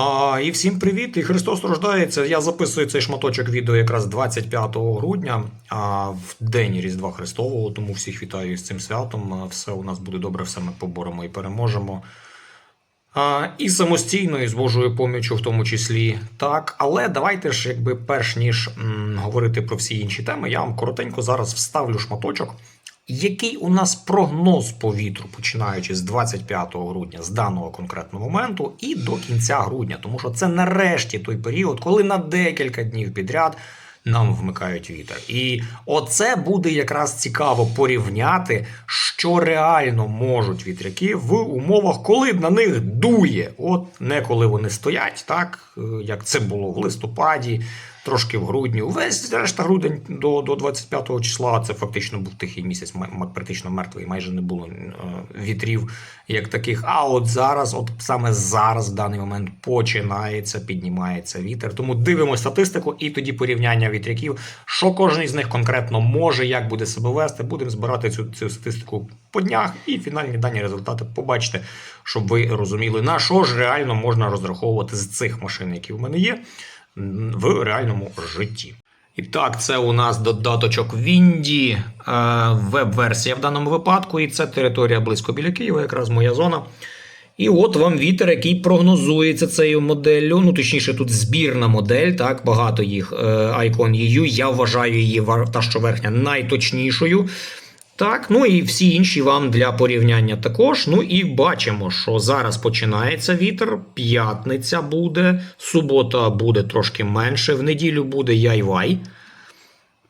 А, і всім привіт! І Христос рождається. Я записую цей шматочок відео якраз 25 грудня, а, в день Різдва Христового. Тому всіх вітаю з цим святом. Все у нас буде добре, все ми поборемо і переможемо. А, і самостійно, і з Божою поміччю в тому числі. Так, але давайте ж, якби перш ніж м, говорити про всі інші теми, я вам коротенько зараз вставлю шматочок. Який у нас прогноз по вітру, починаючи з 25 грудня, з даного конкретного моменту, і до кінця грудня, тому що це нарешті той період, коли на декілька днів підряд нам вмикають вітер. І оце буде якраз цікаво порівняти, що реально можуть вітряки в умовах, коли на них дує. От не коли вони стоять, так е, як це було в листопаді, трошки в грудні. Увесь решта грудень до, до 25 числа це фактично був тихий місяць, практично мертвий, майже не було е, вітрів як таких. А от зараз, от саме зараз, в даний момент, починається, піднімається вітер. Тому дивимося статистику і тоді порівняння вітряків, що кожен з них конкретно може, як буде себе вести. Будемо збирати цю, цю статистику по днях і фінальні дані результати побачите, щоб ви розуміли, на що ж реально можна розраховувати з цих машин, які в мене є, в реальному житті. І так, це у нас додаточок Вінді, е, веб-версія в даному випадку, і це територія близько біля Києва, якраз моя зона. І от вам вітер, який прогнозується цією моделлю. Ну, точніше, тут збірна модель, так, багато їх. е, Icon EU. Я вважаю її та, що верхня найточнішою. Так, ну і всі інші вам для порівняння також. Ну і бачимо, що зараз починається вітер, п'ятниця буде, субота буде трошки менше, в неділю буде яйвай.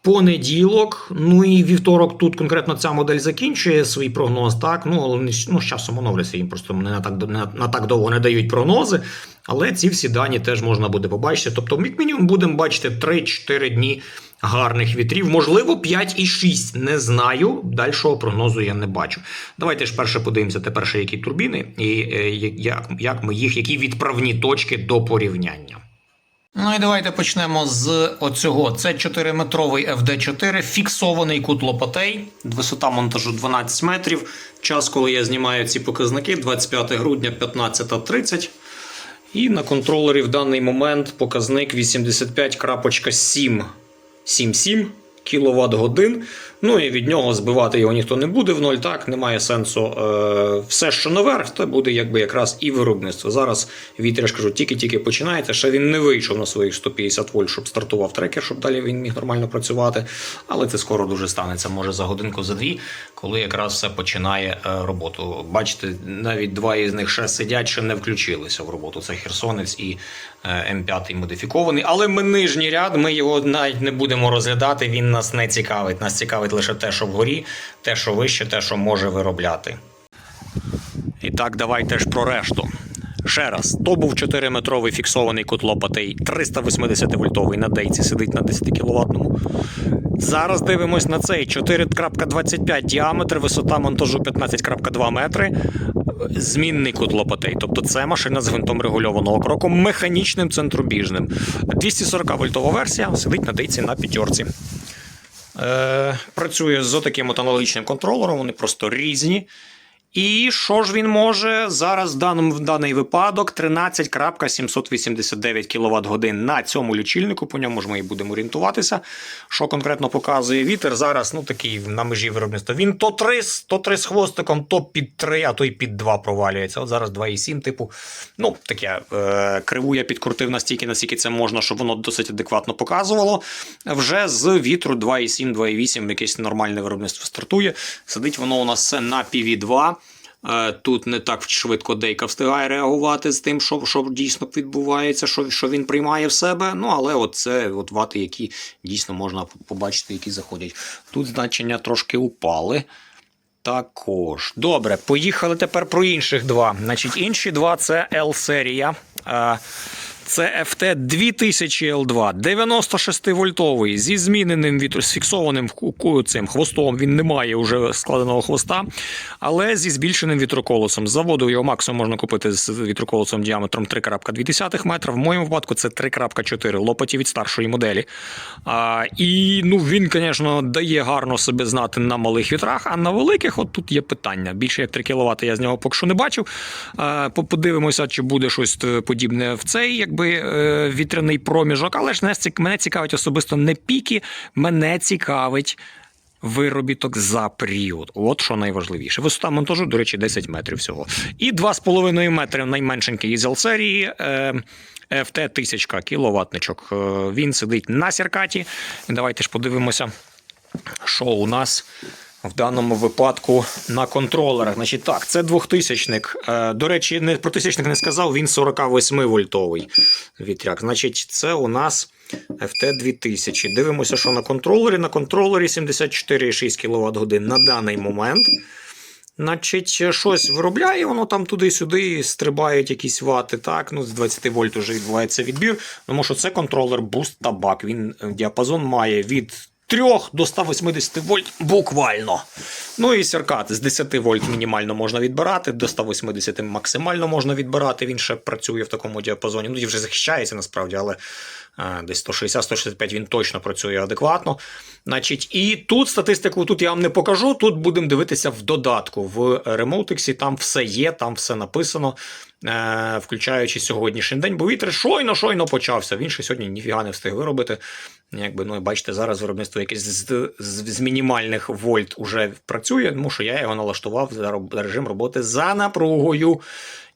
Понеділок, ну і вівторок тут конкретно ця модель закінчує свій прогноз, так. Ну, але ну, з часом оновляться, їм просто не на так, не на так довго не дають прогнози. Але ці всі дані теж можна буде побачити. Тобто, як мінімум, будемо бачити 3-4 дні гарних вітрів, можливо, 5 і 6. Не знаю. Дальшого прогнозу я не бачу. Давайте ж перше подивимося тепер, ще які турбіни, і е, як, як ми їх, які відправні точки до порівняння. Ну і давайте почнемо з оцього. Це 4-метровий FD4, фіксований кут лопатей, висота монтажу 12 метрів. Час, коли я знімаю ці показники, 25 грудня 15.30. І на контролері в даний момент показник 85.7 77 кВт годин. Ну і від нього збивати його ніхто не буде в ноль. Так, немає сенсу. Е, все, що наверх, то буде якби якраз і виробництво. Зараз вітер, ж кажу, тільки-тільки починається. Ще він не вийшов на своїх 150 вольт, щоб стартував трекер, щоб далі він міг нормально працювати. Але це скоро дуже станеться. Може за годинку, за дві, коли якраз все починає е, роботу. Бачите, навіть два із них ще сидять, ще не включилися в роботу. Це Херсонець і е, М5 модифікований. Але ми нижній ряд, ми його навіть не будемо розглядати. Він нас не цікавить. Нас цікавить лише те, що вгорі, те, що вище, те, що може виробляти. І так, давайте ж про решту. Ще раз, то був 4-метровий фіксований кут лопатей, 380 вольтовий на дейці сидить на 10 кіловатному. Зараз дивимось на цей 4.25 діаметр, висота монтажу 15.2 метри. Змінний кут лопатей. Тобто це машина з гвинтом регульованого кроку, механічним центробіжним. 240 вольтова версія сидить на дейці на п'ятерці. Е, працює з таким от аналогічним контролером, вони просто різні. І що ж він може зараз в даний випадок 13.789 кВт годин на цьому лічильнику. По ньому ж ми і будемо орієнтуватися. Що конкретно показує вітер зараз, ну такий на межі виробництва. Він то 3, то 3 з хвостиком, то під 3, а то й під 2 провалюється. От зараз 2,7, типу. Ну, таке е, криву я підкрутив настільки, наскільки це можна, щоб воно досить адекватно показувало. Вже з вітру 2,7, 2,8 якесь нормальне виробництво стартує. Сидить воно у нас на PV2. Е, Тут не так швидко Дейка встигає реагувати з тим, що, що дійсно відбувається, що, що він приймає в себе. Ну, але от це от вати, які дійсно можна побачити, які заходять. Тут значення трошки упали. Також. Добре, поїхали тепер про інших два. Значить, інші два це L-серія. Це FT 2000 L2, 96 вольтовий зі зміненим з фіксованим цим хвостом. Він не має вже складеного хвоста, але зі збільшеним вітроколосом. З заводу його максимум можна купити з вітроколосом діаметром 3,2 метра. В моєму випадку це 3,4 лопаті від старшої моделі. А, і ну він, звісно, дає гарно себе знати на малих вітрах, а на великих от тут є питання. Більше як 3 кВт я з нього поки що не бачив. А, подивимося, чи буде щось е, подібне в цей якби е, вітряний проміжок. Але ж мене цікавить особисто не піки, мене цікавить. Виробіток за період. От що найважливіше. Висота монтажу, до речі, 10 метрів всього. І 2,5 метри найменшенький із L-серії. Е, FT 1000 кіловатничок. Е, Він сидить на сіркаті. Давайте ж подивимося, що у нас в даному випадку на контролерах. Значить, так, це 2000-ник. Е, До речі, не про тисячник не сказав, він 48 вольтовий вітряк. Значить, це у нас FT 2000. Дивимося, що на контролері. На контролері 74,6 кВт годин на даний момент. Значить, щось виробляє, воно там туди-сюди стрибають якісь вати. Так, ну з 20 вольт вже відбувається відбір. Тому що це контролер Boost Tabak. Він е, діапазон має від 3 до 180 вольт буквально. Ну і серкат з 10 вольт мінімально можна відбирати, до 180 максимально можна відбирати. Він ще працює в такому діапазоні. Ну, і вже захищається насправді, але е, десь 160-165 він точно працює адекватно. Значить, і тут статистику тут я вам не покажу. Тут будемо дивитися в додатку. В Remotix там все є, там все написано, включаючи сьогоднішній день, бо вітер щойно щойно почався. Він ще сьогодні ніфіга не встиг виробити. Якби, ну, бачите, зараз виробництво якесь з, з, з мінімальних вольт уже працює, тому що я його налаштував за режим роботи за напругою.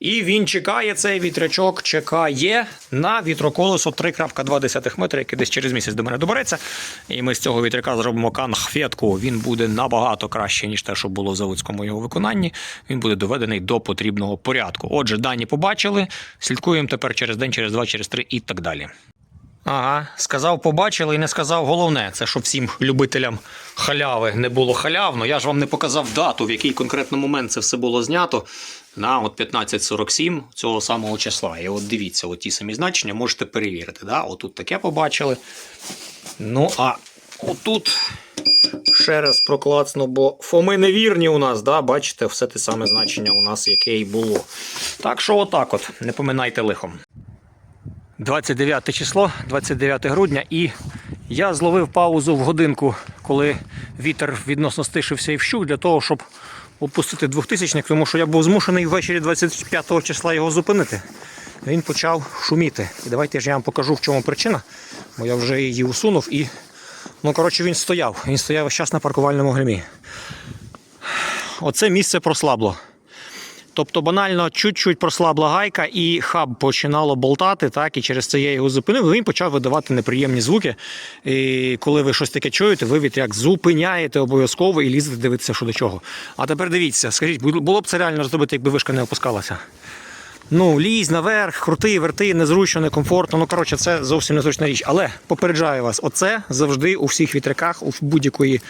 І він чекає цей вітрячок, чекає на вітроколесо 3,2 метри, яке десь через місяць до мене добереться. І ми з цього вітряка зробимо канхфетку. Він буде набагато краще, ніж те, що було в заводському його виконанні. Він буде доведений до потрібного порядку. Отже, дані побачили. Слідкуємо тепер через день, через два, через три і так далі. Ага, сказав, побачили і не сказав головне. Це щоб всім любителям халяви не було халявно. Я ж вам не показав дату, в який конкретно момент це все було знято. На от 15.47 цього самого числа. І от дивіться, от ті самі значення можете перевірити. Да? Отут таке побачили. Ну, а отут ще раз проклацну, бо фоми невірні у нас, да? бачите, все те саме значення у нас, яке і було. Так що, отак от, не поминайте лихом. 29 число, 29 грудня, і я зловив паузу в годинку, коли вітер відносно стишився і вщух, для того, щоб опустити 2000 тому що я був змушений ввечері 25 числа його зупинити. Він почав шуміти. І давайте ж я вам покажу, в чому причина, бо я вже її усунув і. Ну, коротше, він стояв. Він стояв весь час на паркувальному гримі. Оце місце прослабло. Тобто банально чуть-чуть прослабла гайка, і хаб починало болтати, так, і через це я його зупинив. і Він почав видавати неприємні звуки. І коли ви щось таке чуєте, ви вітряк зупиняєте обов'язково і лізете дивитися, що до чого. А тепер дивіться, скажіть, було б це реально зробити, якби вишка не опускалася? Ну, лізь наверх, крути, верти, незручно, некомфортно. Ну, коротше, це зовсім незручна річ. Але попереджаю вас, оце завжди у всіх вітряках, у будь-якої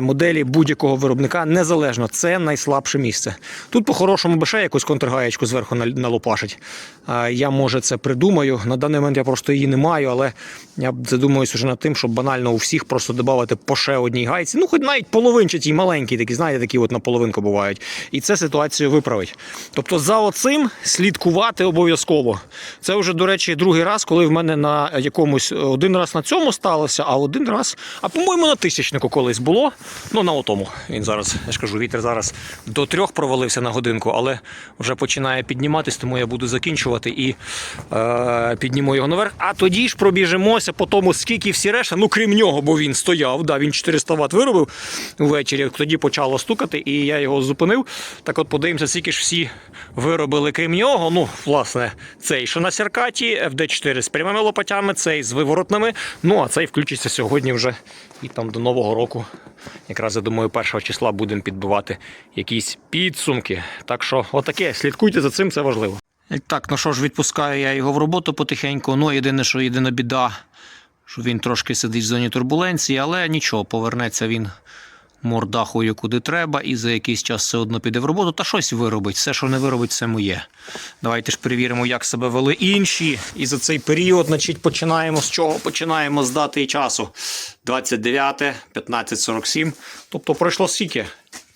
моделі будь-якого виробника незалежно. Це найслабше місце. Тут, по-хорошому, би якусь контргаєчку зверху нал- налопашить. Я може це придумаю. На даний момент я просто її не маю, але я задумуюсь вже над тим, щоб банально у всіх просто додати по ще одній гайці. Ну, хоч навіть половинчаті, маленькі, такі, знаєте, такі от на половинку бувають. І це ситуацію виправить. Тобто за оцим слідкувати обов'язково. Це вже, до речі, другий раз, коли в мене на якомусь один раз на цьому сталося, а один раз, а по-моєму, на тисячнику колись було. Ну, на отому. Він зараз, я ж кажу, вітер зараз до трьох провалився на годинку, але вже починає підніматись, тому я буду закінчувати і е, підніму його наверх. А тоді ж пробіжимося по тому, скільки всі решта, ну крім нього, бо він стояв, да, він 400 Вт виробив ввечері. Тоді почало стукати, і я його зупинив. Так от подивимося, скільки ж всі виробили крім нього. Ну, власне, цей, що на сіркаті, FD4 з прямими лопатями, цей з виворотними. Ну, а цей включиться сьогодні вже і там до Нового року. Якраз я думаю, першого числа будемо підбивати якісь підсумки. Так що, отаке, слідкуйте за цим, це важливо. Так, ну що ж, відпускаю я його в роботу потихеньку. Ну, єдине, що єдина біда, що він трошки сидить в зоні турбуленції, але нічого, повернеться він мордахою куди треба, і за якийсь час все одно піде в роботу, та щось виробить. Все, що не виробить, це моє. Давайте ж перевіримо, як себе вели інші. І за цей період, значить, починаємо з чого? Починаємо з дати і часу. 29, 15.47. Тобто пройшло скільки?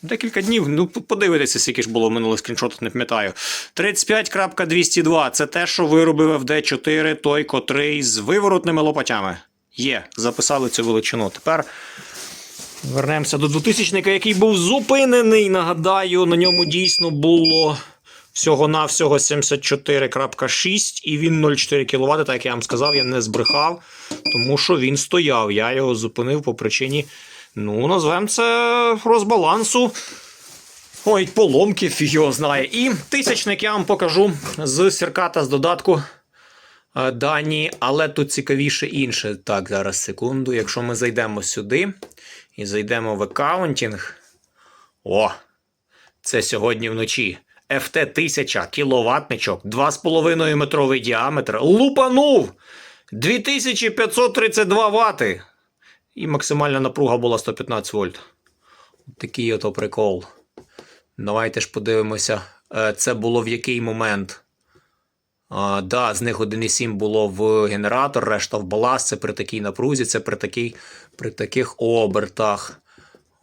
Декілька днів. Ну, подивитися, скільки ж було минулих скріншотах, не пам'ятаю. 35.202 це те, що виробив FD4, той, котрий з виворотними лопатями. Є, записали цю величину. Тепер вернемося до 2000-ника, який був зупинений. Нагадаю, на ньому дійсно було всього-навсього 74.6 і він 0,4 кВт, так як я вам сказав, я не збрехав, тому що він стояв. Я його зупинив по причині, ну, назвемо це розбалансу. Ой, поломки, фіг його знає. І тисячник я вам покажу з сірката з додатку дані, але тут цікавіше інше. Так, зараз секунду. Якщо ми зайдемо сюди і зайдемо в аккаунтінг. О! Це сьогодні вночі. FT 1000 кіловатничок, 2,5 метровий діаметр. Лупанув! 2532 вати. І максимальна напруга була 115 вольт. Такий ото прикол. Давайте ж подивимося, е, це було в який момент. А, да, з них 1,7 було в генератор, решта в баласт. Це при такій напрузі, це при, такій, при таких обертах.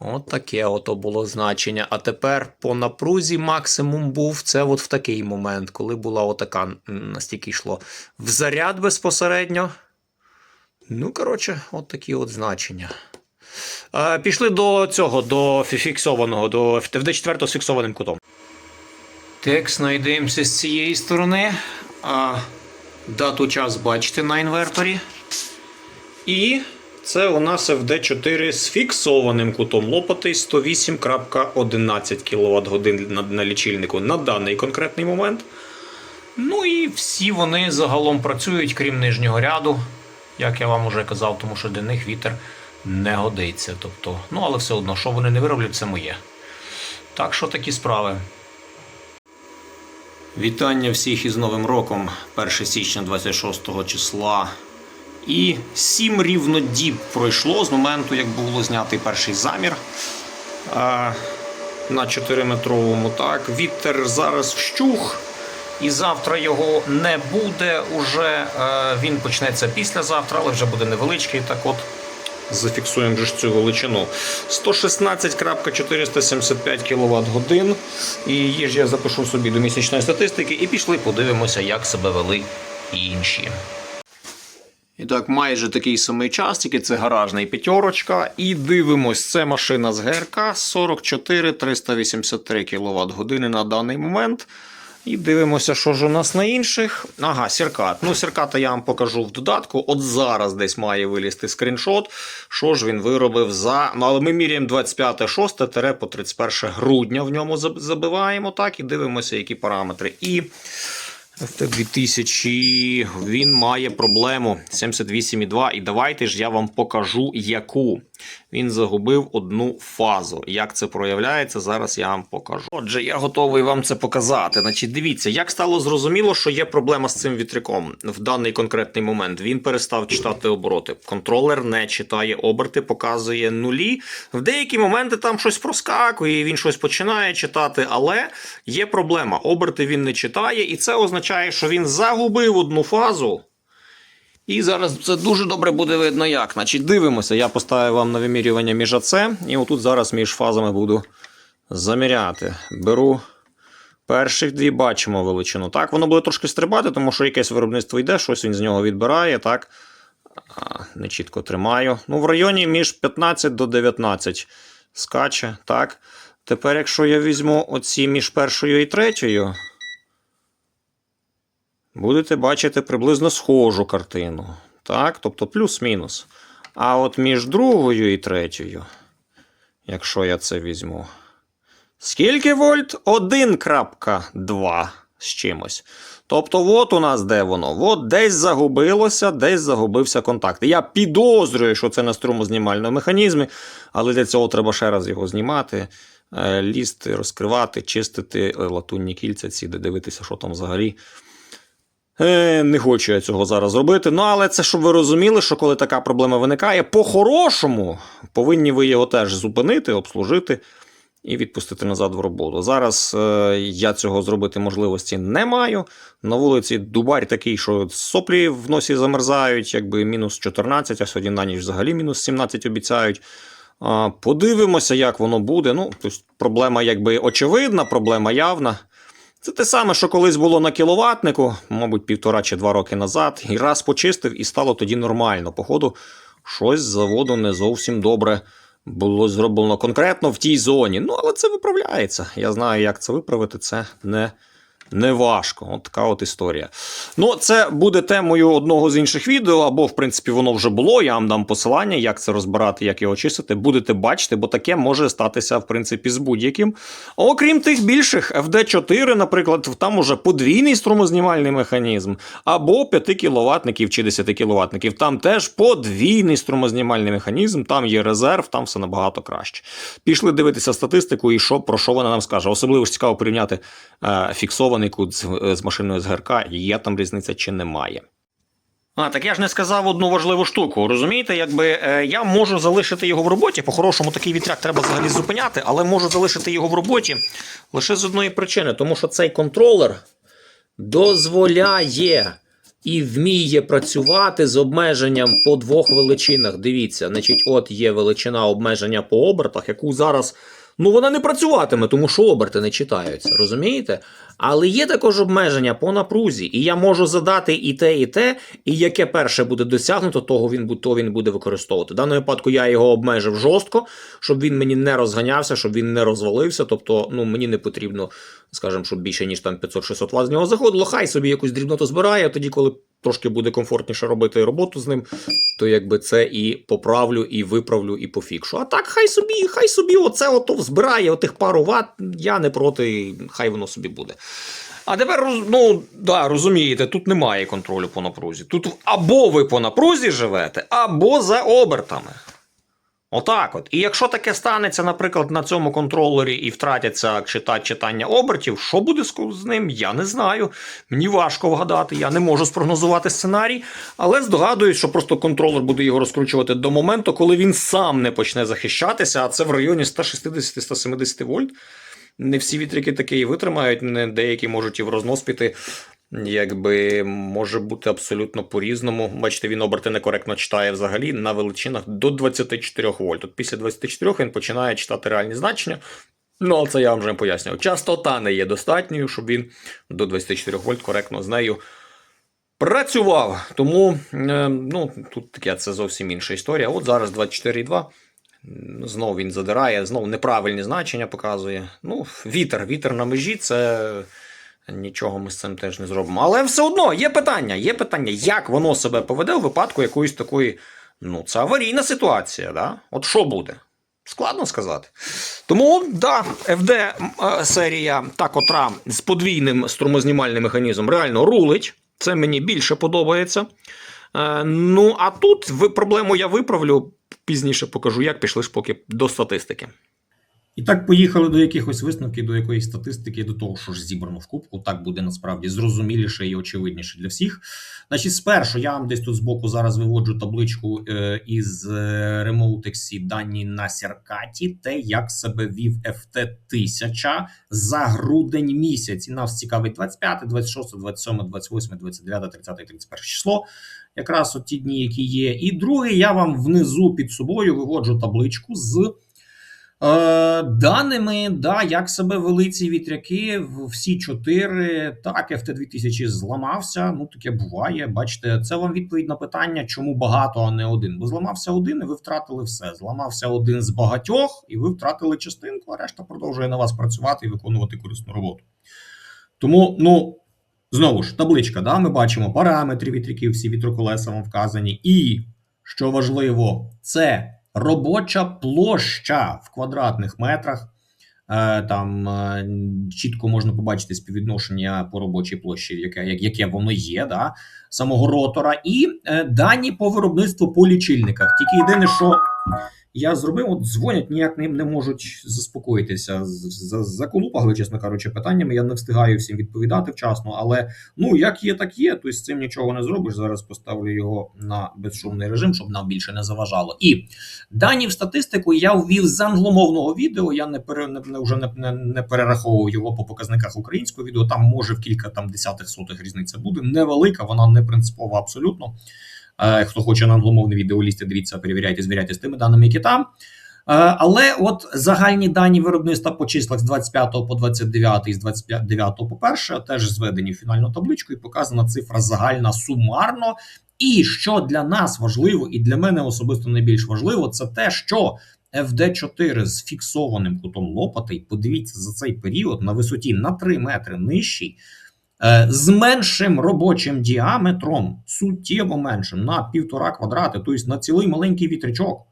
От таке ото було значення. А тепер по напрузі максимум був це от в такий момент, коли була отака, настільки йшло в заряд безпосередньо. Ну, коротше, от такі от значення. Е, пішли до цього, до фіксованого, до FD4 з фіксованим кутом. Так, знайдемося з цієї сторони. А, дату час бачите на інверторі. І це у нас FD4 з фіксованим кутом лопати 108.11 кВт годин на, лічильнику на даний конкретний момент. Ну і всі вони загалом працюють, крім нижнього ряду, як я вам уже казав, тому що для них вітер не годиться. Тобто, ну але все одно, що вони не вироблять, це моє. Так що такі справи. Вітання всіх із Новим роком, 1 січня 26 числа. І сім рівно діб пройшло з моменту, як було знятий перший замір на 4-метровому. Так, вітер зараз вщух, і завтра його не буде. Уже е, він почнеться післязавтра, але вже буде невеличкий. Так от зафіксуємо ж цю величину. 116.475 кВт годин. І її ж я запишу собі до місячної статистики і пішли, подивимося, як себе вели інші. І так, майже такий самий час, тільки це гаражний п'ятерочка. І дивимось, це машина з ГРК 44 383 кВт години на даний момент. І дивимося, що ж у нас на інших. Ага, сіркат. Ну, сірката я вам покажу в додатку. От зараз десь має вилізти скріншот. Що ж він виробив за. Ну, але ми міряємо 25.6 по 31 грудня в ньому забиваємо так і дивимося, які параметри. І FT2000 він має проблему 78,2. І давайте ж я вам покажу, яку. Він загубив одну фазу. Як це проявляється, зараз я вам покажу. Отже, я готовий вам це показати. Значить, дивіться, як стало зрозуміло, що є проблема з цим вітряком в даний конкретний момент. Він перестав читати обороти. Контролер не читає оберти, показує нулі. В деякі моменти там щось проскакує, він щось починає читати, але є проблема. Оберти він не читає, і це означає, що він загубив одну фазу. І зараз це дуже добре буде видно як. Значить, дивимося, я поставив вам на вимірювання між АЦ, і отут зараз між фазами буду заміряти. Беру перших дві, бачимо величину. Так, воно буде трошки стрибати, тому що якесь виробництво йде, щось він з нього відбирає. так. Не чітко тримаю. Ну, в районі між 15 до 19 скаче. так. Тепер, якщо я візьму оці між першою і третьою, будете бачити приблизно схожу картину. Так? Тобто плюс-мінус. А от між другою і третьою, якщо я це візьму. Скільки вольт? 1.2 з чимось. Тобто, от у нас де воно? От десь загубилося, десь загубився контакт. Я підозрюю, що це на струмознімальному механізмі, але для цього треба ще раз його знімати, е, лізти, розкривати, чистити е, латунні кільця, ці, де дивитися, що там взагалі. Е, не хочу я цього зараз робити. Ну, але це щоб ви розуміли, що коли така проблема виникає, по-хорошому повинні ви його теж зупинити, обслужити і відпустити назад в роботу. Зараз е, я цього зробити можливості не маю. На вулиці Дубарь такий, що соплі в носі замерзають, якби мінус 14, а сьогодні на ніч взагалі мінус 17 обіцяють. Подивимося, як воно буде. Ну, тобто проблема якби очевидна, проблема явна. Це те саме, що колись було на кіловатнику, мабуть, півтора чи два роки назад, і раз почистив, і стало тоді нормально. Походу, щось з заводу не зовсім добре було зроблено конкретно в тій зоні. Ну, але це виправляється. Я знаю, як це виправити. Це не, не важко. От така от історія. Ну, це буде темою одного з інших відео, або, в принципі, воно вже було. Я вам дам посилання, як це розбирати, як його чистити. Будете бачити, бо таке може статися, в принципі, з будь-яким. Окрім тих більших, FD4, наприклад, там уже подвійний струмознімальний механізм, або 5 кіловатників чи 10 кіловатників. Там теж подвійний струмознімальний механізм, там є резерв, там все набагато краще. Пішли дивитися статистику і що, про що вона нам скаже. Особливо ж цікаво порівняти е, фіксований кут з, з машиною з ГРК, є там різниця чи немає. А, так я ж не сказав одну важливу штуку. Розумієте, якби е, я можу залишити його в роботі. По-хорошому такий вітряк треба взагалі зупиняти, але можу залишити його в роботі лише з одної причини, тому що цей контролер дозволяє і вміє працювати з обмеженням по двох величинах. Дивіться, значить, от є величина обмеження по обертах, яку зараз. Ну, вона не працюватиме, тому що оберти не читаються, розумієте? Але є також обмеження по напрузі, і я можу задати і те, і те, і яке перше буде досягнуто, того він, то він буде використовувати. В даному випадку я його обмежив жорстко, щоб він мені не розганявся, щоб він не розвалився. Тобто, ну мені не потрібно, скажімо, щоб більше ніж там 500-600 Вт з нього заходило. Хай собі якусь дрібноту збирає. Тоді, коли трошки буде комфортніше робити роботу з ним, то якби це і поправлю, і виправлю, і пофікшу. А так, хай собі, хай собі оце ото збирає, отих пару ват. Я не проти, хай воно собі буде. А тепер, ну, да, розумієте, тут немає контролю по напрузі. Тут або ви по напрузі живете, або за обертами. Отак от. І якщо таке станеться, наприклад, на цьому контролері і втратяться чита- читання обертів, що буде з ним, я не знаю. Мені важко вгадати, я не можу спрогнозувати сценарій, але здогадуюсь, що просто контролер буде його розкручувати до моменту, коли він сам не почне захищатися, а це в районі 160-170 вольт. Не всі вітряки такі і витримають, деякі можуть і в рознос піти. Якби може бути абсолютно по-різному. Бачите, він оберти некоректно читає взагалі на величинах до 24 вольт. От після 24 він починає читати реальні значення. Ну, але це я вам вже пояснював. Частота не є достатньою, щоб він до 24 вольт коректно з нею працював. Тому е, ну, тут таке це зовсім інша історія. От зараз 24,2. Знову він задирає, знову неправильні значення показує. Ну, вітер, вітер на межі це нічого ми з цим теж не зробимо. Але все одно є питання. Є питання, як воно себе поведе у випадку якоїсь такої. Ну, це аварійна ситуація, да? От що буде? Складно сказати. Тому, да, FD е, серія та котра з подвійним струмознімальним механізмом реально рулить. Це мені більше подобається. Е, ну, а тут проблему я виправлю. Пізніше покажу, як пішли ж поки до статистики. І так поїхали до якихось висновків, до якоїсь статистики, до того, що ж зібрано в кубку. Так буде насправді зрозуміліше і очевидніше для всіх. Значить, спершу я вам десь тут збоку зараз виводжу табличку е, із Remotex дані на Сіркаті, те, як себе вів FT 1000 за грудень місяць. І нас цікавить 25, 26, 27, 28, 29, 30, 31 число. Якраз от ті дні, які є. І другий, я вам внизу під собою виводжу табличку з. Е, даними, да, як себе вели ці вітряки, всі чотири. Так, FT2000 зламався. Ну, таке буває. Бачите, це вам відповідь на питання, чому багато, а не один. Бо зламався один, і ви втратили все. Зламався один з багатьох, і ви втратили частинку, а решта продовжує на вас працювати і виконувати корисну роботу. Тому, ну. Знову ж, табличка, да, ми бачимо параметри вітряків, всі вітроколеса вам вказані. І, що важливо, це робоча площа в квадратних метрах. Е, Там е, чітко можна побачити співвідношення по робочій площі, яке, яке воно є, да, самого ротора, і е, дані по виробництву по лічильниках. Тільки єдине, що Я зробив, от дзвонять, ніяк не, не можуть заспокоїтися. Заколупали, чесно кажучи, питаннями. Я не встигаю всім відповідати вчасно, але ну як є, так є. Тобто з цим нічого не зробиш. Зараз поставлю його на безшумний режим, щоб нам більше не заважало. І дані в статистику я ввів з англомовного відео. Я не пере не- вже не, не, не перераховував його по показниках українського відео. Там може в кілька там десятих сотих різниця буде. Невелика, вона не принципова абсолютно. Хто хоче на англомовне відео лізти, дивіться, перевіряйте, звіряйте з тими даними, які там. Але от загальні дані виробництва по числах з 25 по 29 і з 29 по 1 теж зведені в фінальну табличку і показана цифра загальна сумарно. І що для нас важливо, і для мене особисто найбільш важливо, це те, що FD4 з фіксованим кутом лопатей, подивіться за цей період на висоті на 3 метри нижчий, з меншим робочим діаметром, суттєво меншим, на півтора квадрати, тобто на цілий маленький вітрячок,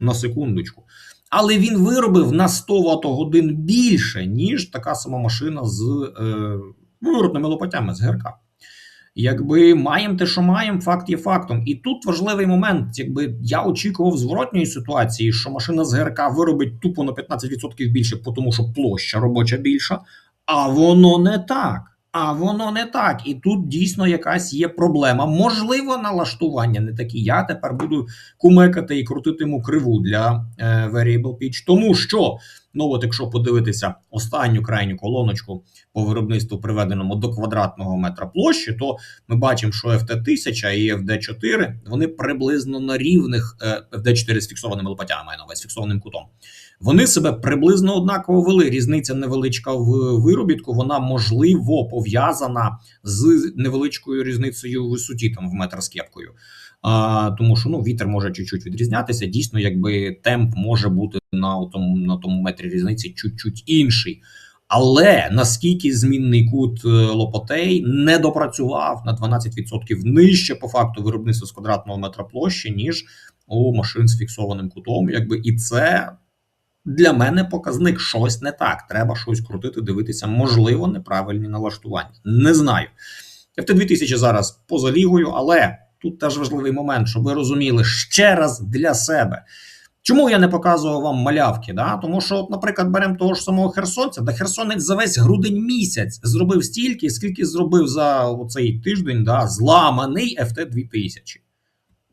на секундочку. Але він виробив на 100 Вт-годин більше, ніж така сама машина з е, виробними лопатями з ГРК. Якби маємо те, що маємо, факт є фактом. І тут важливий момент. Якби я очікував зворотньої ситуації, що машина з ГРК виробить тупо на 15% більше, тому що площа робоча більша, а воно не так. А воно не так. І тут дійсно якась є проблема. Можливо, налаштування не такі. Я тепер буду кумекати і крутитиму криву для е, Variable Pitch, тому що. Ну, от якщо подивитися останню крайню колоночку по виробництву, приведеному до квадратного метра площі, то ми бачимо, що FT1000 і FD4 вони приблизно на рівних е, FD4 з фіксованими лопатями, маю на увазі, з фіксованим кутом. Вони себе приблизно однаково вели. Різниця невеличка в виробітку. Вона можливо пов'язана з невеличкою різницею в висоті, там в метр з кепкою. А, тому що ну вітер може чуть-чуть відрізнятися. Дійсно, якби темп може бути на тому на тому метрі різниці чуть-чуть інший. Але наскільки змінний кут е, лопатей не допрацював на 12% нижче по факту виробництва з квадратного метра площі, ніж у машин з фіксованим кутом, якби і це для мене показник щось не так. Треба щось крутити, дивитися, можливо, неправильні налаштування. Не знаю. FT 2000 зараз поза лігою, але тут теж важливий момент, щоб ви розуміли ще раз для себе. Чому я не показував вам малявки? Да? Тому що, от, наприклад, беремо того ж самого Херсонця, да Херсонець за весь грудень місяць зробив стільки, скільки зробив за цей тиждень, да, зламаний FT 2000.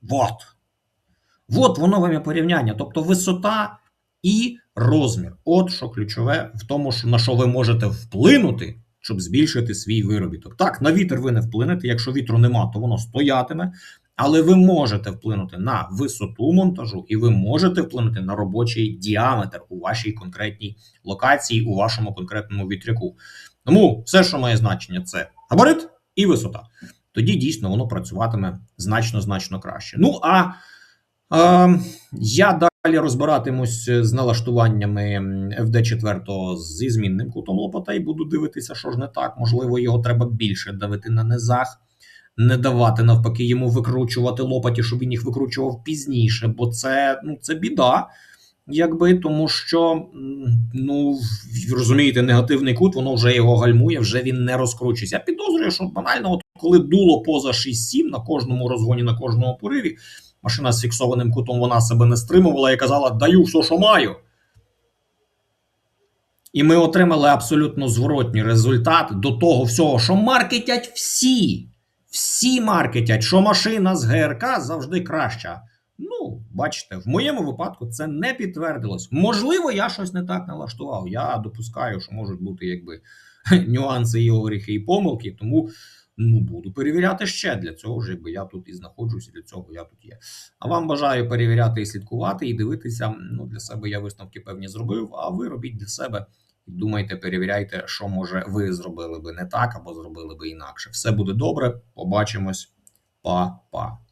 Вот. От воно вам є порівняння. Тобто висота і розмір. От що ключове в тому, що на що ви можете вплинути, щоб збільшити свій виробіток. Так, на вітер ви не вплинете. Якщо вітру нема, то воно стоятиме. Але ви можете вплинути на висоту монтажу, і ви можете вплинути на робочий діаметр у вашій конкретній локації, у вашому конкретному вітряку. Тому все, що має значення, це габарит і висота. Тоді дійсно воно працюватиме значно значно краще. Ну а я далі розбиратимусь з налаштуваннями FD4 зі змінним кутом лопатей. Буду дивитися, що ж не так. Можливо, його треба більше давити на низах не давати навпаки йому викручувати лопаті, щоб він їх викручував пізніше, бо це ну це біда. Якби тому, що ну розумієте, негативний кут, воно вже його гальмує, вже він не розкручується. Я підозрюю, що банально, от коли дуло поза 6-7 на кожному розгоні, на кожному пориві, машина з фіксованим кутом вона себе не стримувала і казала: даю все, що маю. І ми отримали абсолютно зворотній результат до того всього, що маркетять всі. Всі маркетять, що машина з ГРК завжди краща. Ну, бачите, в моєму випадку це не підтвердилось. Можливо, я щось не так налаштував. Я допускаю, що можуть бути якби нюанси і оріхи, і помилки, тому ну, буду перевіряти ще. Для цього ж бо я тут і знаходжуся, для цього я тут є. А вам бажаю перевіряти і слідкувати, і дивитися. Ну, для себе я висновки певні зробив, а ви робіть для себе. Думайте, перевіряйте, що може ви зробили би не так або зробили би інакше. Все буде добре. Побачимось, Па-па.